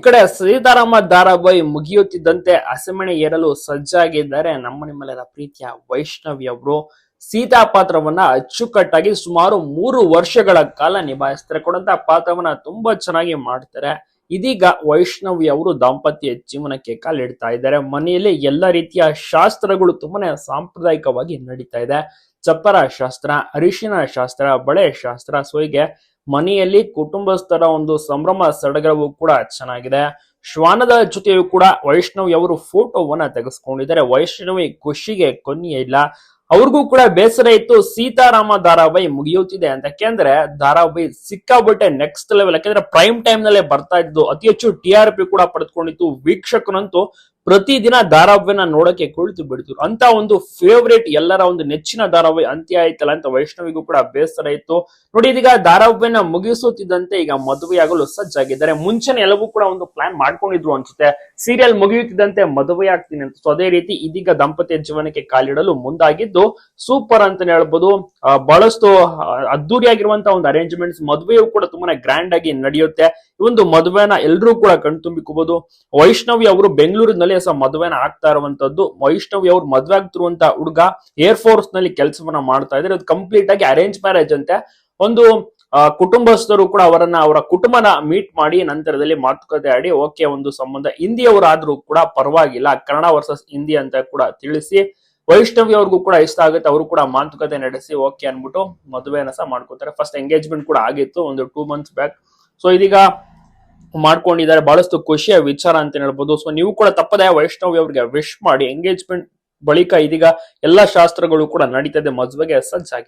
ಈ ಕಡೆ ಸೀತಾರಾಮ ದಾರಾಬಾಯಿ ಮುಗಿಯುತ್ತಿದ್ದಂತೆ ಹಸೆಮಣೆ ಏರಲು ಸಜ್ಜಾಗಿದ್ದಾರೆ. ನಮ್ಮ ನಿಮ್ಮೆಲ್ಲರ ಪ್ರೀತಿಯ ವೈಷ್ಣವಿ ಅವರು ಸೀತಾ ಪಾತ್ರವನ್ನ ಅಚ್ಚುಕಟ್ಟಾಗಿ ಸುಮಾರು ಮೂರು ವರ್ಷಗಳ ಕಾಲ ನಿಭಾಯಿಸ್ತಾರೆ. ಕೊಡಂತ ಪಾತ್ರವನ್ನ ತುಂಬಾ ಚೆನ್ನಾಗಿ ಮಾಡ್ತಾರೆ. ಇದೀಗ ವೈಷ್ಣವಿ ಅವರು ದಾಂಪತ್ಯ ಜೀವನಕ್ಕೆ ಕಾಲಿಡ್ತಾ ಇದ್ದಾರೆ. ಮನೆಯಲ್ಲಿ ಎಲ್ಲ ರೀತಿಯ ಶಾಸ್ತ್ರಗಳು ತುಂಬಾನೇ ಸಾಂಪ್ರದಾಯಿಕವಾಗಿ ನಡೀತಾ ಇದೆ. ಚಪ್ಪರ ಶಾಸ್ತ್ರ, ಅರಿಶಿನ ಶಾಸ್ತ್ರ, ಬಳೆ ಶಾಸ್ತ್ರ ಸೊ ಹೀಗೆ ಮನೆಯಲ್ಲಿ ಕುಟುಂಬಸ್ಥರ ಒಂದು ಸಂಭ್ರಮ ಸಡಗರವು ಕೂಡ ಚೆನ್ನಾಗಿದೆ. ಶ್ವಾನದ ಜೊತೆಯೂ ಕೂಡ ವೈಷ್ಣವಿ ಅವರು ಫೋಟೋವನ್ನ ತೆಗೆಸ್ಕೊಂಡಿದ್ದಾರೆ. ವೈಷ್ಣವಿ ಖುಷಿಗೆ ಕೊನೆಯೇ ಇಲ್ಲ. ಅವ್ರಿಗೂ ಕೂಡ ಬೇಸರ ಇತ್ತು. ಸೀತಾರಾಮ ಧಾರಾವಾಹಿ ಮುಗಿಯುತ್ತಿದೆ ಅಂತ. ಯಾಕೆಂದ್ರೆ ಧಾರಾವಾಹಿ ಸಿಕ್ಕಾಬಿಟ್ಟೆ ನೆಕ್ಸ್ಟ್ ಲೆವೆಲ್ ಯಾಕೆಂದ್ರೆ ಪ್ರೈಮ್ ಟೈಮ್ ನಲ್ಲೇ ಬರ್ತಾ ಇದ್ದು, ಅತಿ ಹೆಚ್ಚು ಟಿ ಕೂಡ ಪಡೆದುಕೊಂಡಿತ್ತು. ವೀಕ್ಷಕರಂತೂ ಪ್ರತಿದಿನ ಧಾರಾವಾಹಿನ ನೋಡಕ್ಕೆ ಕುಳಿತು ಬಿಡ್ತಿದ್ರು ಅಂತ ಒಂದು ಫೇವ್ರೇಟ್ ಎಲ್ಲರ ಒಂದು ನೆಚ್ಚಿನ ಧಾರಾವಾಹಿ ಅಂತ್ಯ ಆಯ್ತಲ್ಲ ಅಂತ ವೈಷ್ಣವಿಗೂ ಕೂಡ ಬೇಸರ ಇತ್ತು. ನೋಡಿ, ಇದೀಗ ಧಾರಾವಾಹಿನ ಮುಗಿಸುತ್ತಿದ್ದಂತೆ ಈಗ ಮದುವೆಯಾಗಲು ಸಜ್ಜಾಗಿದ್ದಾರೆ. ಮುಂಚೆನೆ ಎಲ್ಲವೂ ಕೂಡ ಒಂದು ಪ್ಲಾನ್ ಮಾಡ್ಕೊಂಡಿದ್ರು ಅನ್ಸುತ್ತೆ. ಸೀರಿಯಲ್ ಮುಗಿಯುತ್ತಿದ್ದಂತೆ ಮದುವೆ ಆಗ್ತೀನಿ ಅಂತ. ಸೊ ಅದೇ ರೀತಿ ಇದೀಗ ದಂಪತಿಯ ಜೀವನಕ್ಕೆ ಕಾಲಿಡಲು ಮುಂದಾಗಿದ್ದು ಸೂಪರ್ ಅಂತಾನೆ ಹೇಳ್ಬೋದು. ಬಹಳಷ್ಟು ಅದ್ದೂರಿಯಾಗಿರುವಂತಹ ಒಂದು ಅರೇಂಜ್ಮೆಂಟ್ಸ್ ಮದುವೆಯು ಕೂಡ ತುಂಬಾನೇ ಗ್ರ್ಯಾಂಡ್ ಆಗಿ ನಡೆಯುತ್ತೆ. ಈ ಒಂದು ಮದುವೆನ ಎಲ್ಲರೂ ಕೂಡ ಕಣ್ತುಂಬಿಕೋಬಹುದು ವೈಷ್ಣವಿ ಅವರು ಬೆಂಗಳೂರಿನಲ್ಲಿ ಸಹ ಮದುವೆನ ಆಗ್ತಾ ಇರುವಂತದ್ದು. ವೈಷ್ಣವಿ ಅವರು ಮದುವೆ ಆಗ್ತಿರುವಂತಹ ಹುಡುಗ ಏರ್ ಫೋರ್ಸ್ನಲ್ಲಿ ಕೆಲಸವನ್ನ ಮಾಡ್ತಾ ಇದ್ದಾರೆ. ಅದು ಕಂಪ್ಲೀಟ್ ಆಗಿ ಅರೇಂಜ್ ಮ್ಯಾರೇಜ್ ಅಂತೆ. ಒಂದು ಕುಟುಂಬಸ್ಥರು ಕೂಡ ಅವರನ್ನ ಅವರ ಕುಟುಂಬನ ಮೀಟ್ ಮಾಡಿ ನಂತರದಲ್ಲಿ ಮಾತುಕತೆ ಆಡಿ ಓಕೆ ಒಂದು ಸಂಬಂಧ. ಹಿಂದಿಯವರಾದ್ರೂ ಕೂಡ ಪರವಾಗಿಲ್ಲ. ಕನ್ನಡ ವರ್ಸಸ್ ಹಿಂದಿ ಅಂತ ಕೂಡ ತಿಳಿಸಿ. ವೈಷ್ಣವಿ ಅವ್ರಿಗೂ ಕೂಡ ಇಷ್ಟ ಆಗುತ್ತೆ, ಅವರು ಕೂಡ ಮಾತುಕತೆ ನಡೆಸಿ ಓಕೆ ಅನ್ಬಿಟ್ಟು ಮದುವೆನ ಸಹ ಮಾಡ್ಕೋತಾರೆ. ಫಸ್ಟ್ ಎಂಗೇಜ್ಮೆಂಟ್ ಕೂಡ ಆಗಿತ್ತು, ಒಂದು ಟೂ ಮಂತ್ಸ್ ಬ್ಯಾಕ್ ಸೊ ಇದೀಗ ಮಾಡ್ಕೊಂಡಿದ್ದಾರೆ, ಬಹಳಷ್ಟು ಖುಷಿಯ ವಿಚಾರ ಅಂತ ಹೇಳ್ಬೋದು. ಸೊ ನೀವು ಕೂಡ ತಪ್ಪದೆ ವೈಷ್ಣವಿ ಅವ್ರಿಗೆ ವಿಶ್ ಮಾಡಿ ಎಂಗೇಜ್ಮೆಂಟ್ ಬಳಿಕ ಇದೀಗ ಎಲ್ಲಾ ಶಾಸ್ತ್ರಗಳು ಕೂಡ ನಡೀತದೆ ಮದುವೆಗೆ ಸಜ್ಜಾಗಿ.